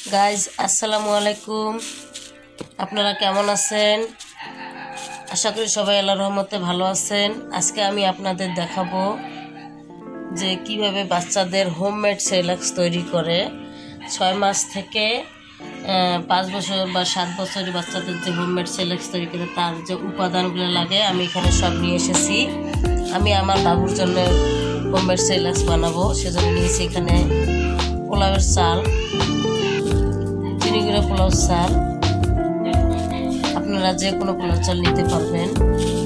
Guys আসসালামু আলাইকুম আপনারা কেমন আছেন আশা করি সবাই আল্লাহ রহমতে ভালো আছেন আজকে আমি আপনাদের দেখাবো যে কীভাবে বাচ্চাদের হোমমেড সেলাক্স তৈরি করে ছয় মাস থেকে পাঁচ বছর বা সাত বছরের বাচ্চাদের যে হোমমেড সেলাক্স তৈরি করে তার যে উপাদানগুলো লাগে আমি এখানে সব নিয়ে এসেছি আমি আমার বাবুর জন্য হোমমেড সেলাক্স বানাবো সেজন্য নিয়েছি এখানে পোলাওয়ের চাল। চিনিগুড়া পোলাও চাল আপনারা যে কোনো পোলাও চাল নিতে পারবেন।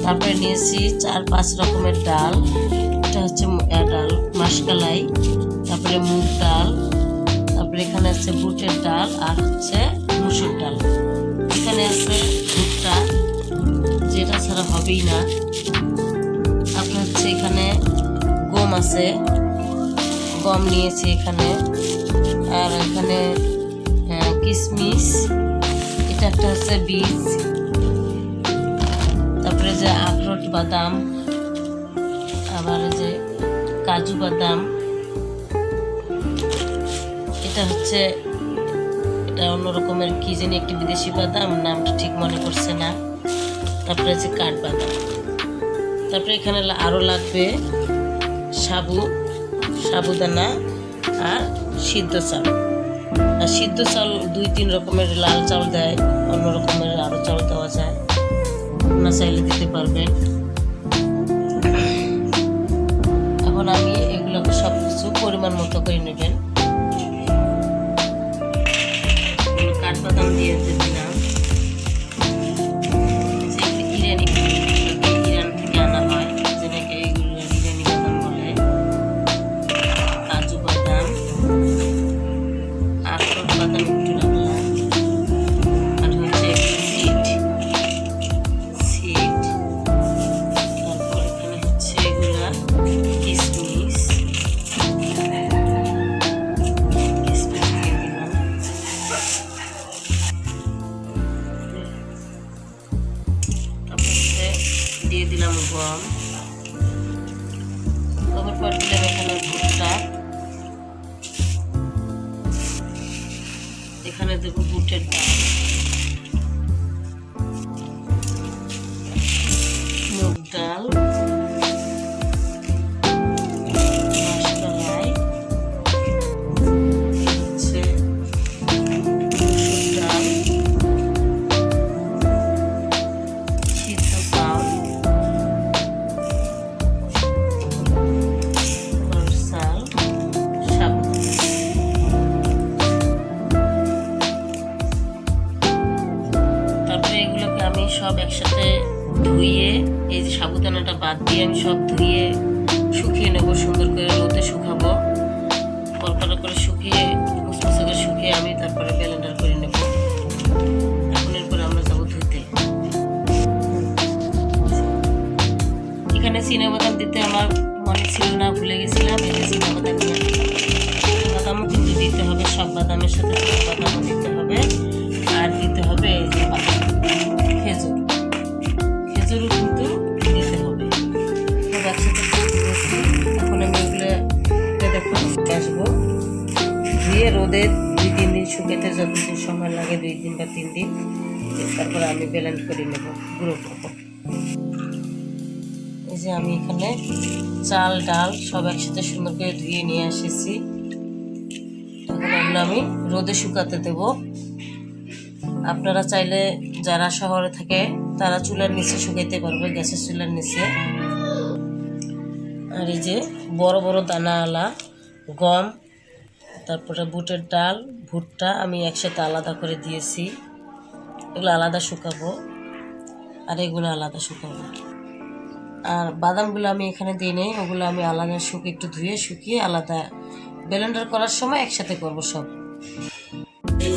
তারপরে নিয়েছি চার পাঁচ রকমের ডাল। এটা হচ্ছে ডাল, মাসকালাই, তারপরে মুগ ডাল, তারপরে এখানে আছে বুটের ডাল আর হচ্ছে মুসুর ডাল। এখানে আছে ভুট্টা, যেটা ছাড়া হবেই না। তারপরে হচ্ছে এখানে গম আছে। গম নিয়েছি এখানে। আর এখানে কিশমিশ এটা একটা হচ্ছে বীজ। তারপরে যে আখরোট বাদাম, আবার যে কাজু বাদাম। এটা হচ্ছে, এটা অন্য রকমের কি জানি একটি বিদেশি বাদাম নামটা ঠিক মনে পড়ছে না। তারপরে আছে কাঠবাদাম তারপরে এখানে আরও লাগবে সাবু, সাবুদানা আর সিদ্ধ আর সিদ্ধ চাল দুই তিন রকমের লাল চাল দেয়, অন্য রকমের আরও চাল দেওয়া যায়। আপনার চাইলে দিতে পারবেন। এখন আমি এগুলোকে সব কিছু পরিমাণ মতো করে নেবেন। কাঠবাদাম দিয়ে দিলাম দিয়ে দিলাম গম। গমের পর দিলাম এখানে ভুট্টা। এখানে দেখো বুটের ডাল। বাদ দিয়ে আমি সব ধুয়ে শুকিয়ে নেব, সুন্দর করে রোদে শুকাবো। কলকাতা করে শুকিয়ে, মুসমুসে করে শুকিয়ে আমি তারপরে ব্লেন্ডার করে নেব। এখন এরপরে আমরা যাব ধুতে। এখানে বাদাম দিতে আমার মনে ছিল না, ভুলে গেছিলাম। চিনে বাদাম বাদামও কিন্তু দিতে হবে, সব বাদামের সাথে বাদামও ধুয়ে রোদে দুই, তিন দিন শুকাতে যতদিন সময় লাগে, দুই দিন বা তিন দিন, তারপর আমি ব্যালেন্স করে নেব, গুঁড়ো করব। এই যে আমি এখানে চাল, ডাল সব একসাথে সুন্দর করে ধুয়ে নিয়ে এসেছি। এখন এগুলো আমি রোদে শুকাতে দেব। আপনারা চাইলে যারা শহরে থাকে, তারা চুলার নিচে শুকাইতে পারবে, গ্যাসের চুলার নিচে। আর এই যে বড় বড় দানাওয়ালা, গম তারপরে বুটের ডাল, ভুট্টা আমি একসাথে আলাদা করে দিয়েছি। এগুলো আলাদা শুকাবো আর এগুলো আলাদা শুকাবো। আর বাদামগুলো আমি এখানে দিই নেই, ওগুলো আমি আলাদা শুকিয়ে একটু ধুয়ে শুকিয়ে আলাদা ব্লেন্ডার করার সময় একসাথে করব সব।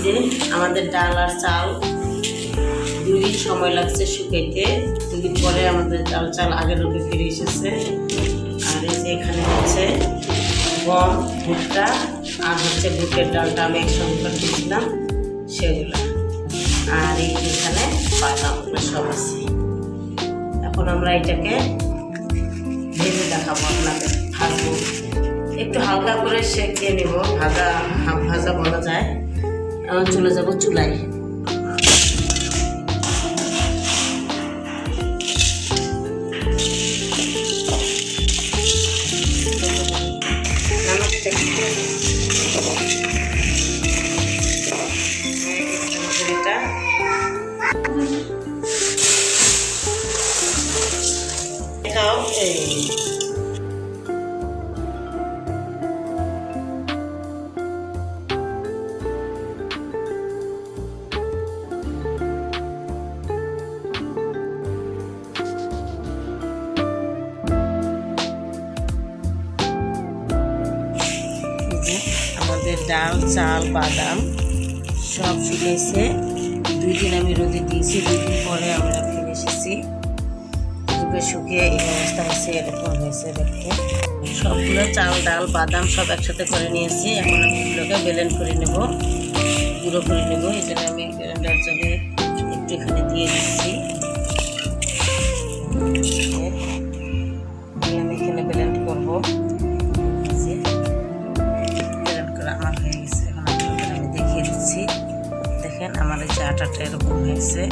যে আমাদের ডাল আর চাল দুই দিন সময় লাগছে শুকাইতে। দুই দিন পরে আমাদের ডাল চাল আগের রূপে ফিরে এসেছে। আর এই যে এখানে হচ্ছে গম, ভুট্টা আর হচ্ছে বুটের ডালটা আমি একসঙ্গে করে দিয়েছিলাম, সেগুলো। আর এই যে এখানে বাদামগুলো সব আছে। এখন আমরা এটাকে ভেজে দেখাবো আপনাদের। ভাজবো। একটু হালকা করে সেঁকে নেব। ভাজা ভাজা বলা যায়। আমরা চলে যাব চুলায়। এটা আমাদের ডাল চাল বাদাম। সব শুকিয়েছে দুই দিন আমি রোদে দিয়েছি দুই দিন পরে আমরা ফিরে এসেছি। দুপুরে শুকিয়ে এই অবস্থা হয়েছে, এরকম হয়েছে দেখতে। সবগুলো চাল, ডাল, বাদাম সব একসাথে করে নিয়েছি। এখন আমি এগুলোকে বেলেন করে নেব, গুঁড়ো করে নেব। এই জন্য আমি ব্লেন্ডার জলে একটু এখানে দিয়ে দিচ্ছি। আমি এখানে ব্লেন্ড করব। আটাটা এরকম হয়েছে।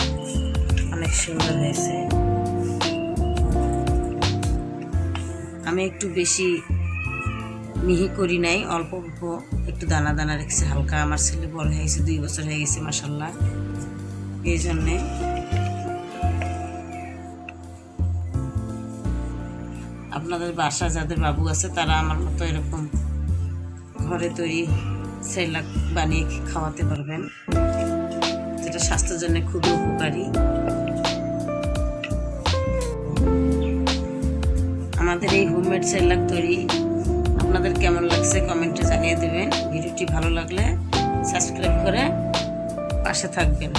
অনেক সুন্দর হয়েছে। আমি একটু বেশি মিহি করি নাই, অল্প অল্প একটু দানা দানা রেখেছে, হালকা। আমার ছেলে বড় হয়ে গেছে, দুই বছর হয়ে গেছে মাসাল্লাহ এই জন্যে। আপনাদের বাসা, যাদের বাবু আছে, তারা আমার মতো এরকম ঘরে তৈরি সেলাক বানিয়ে খাওয়াতে পারবেন। যেটা স্বাস্থ্যের জন্য খুবই উপকারী। আমাদের এই হোমমেড সেলাক তৈরি আপনাদের কেমন লাগছে কমেন্টে জানিয়ে দেবেন। ভিডিওটি ভালো লাগলে সাবস্ক্রাইব করে পাশে থাকবেন।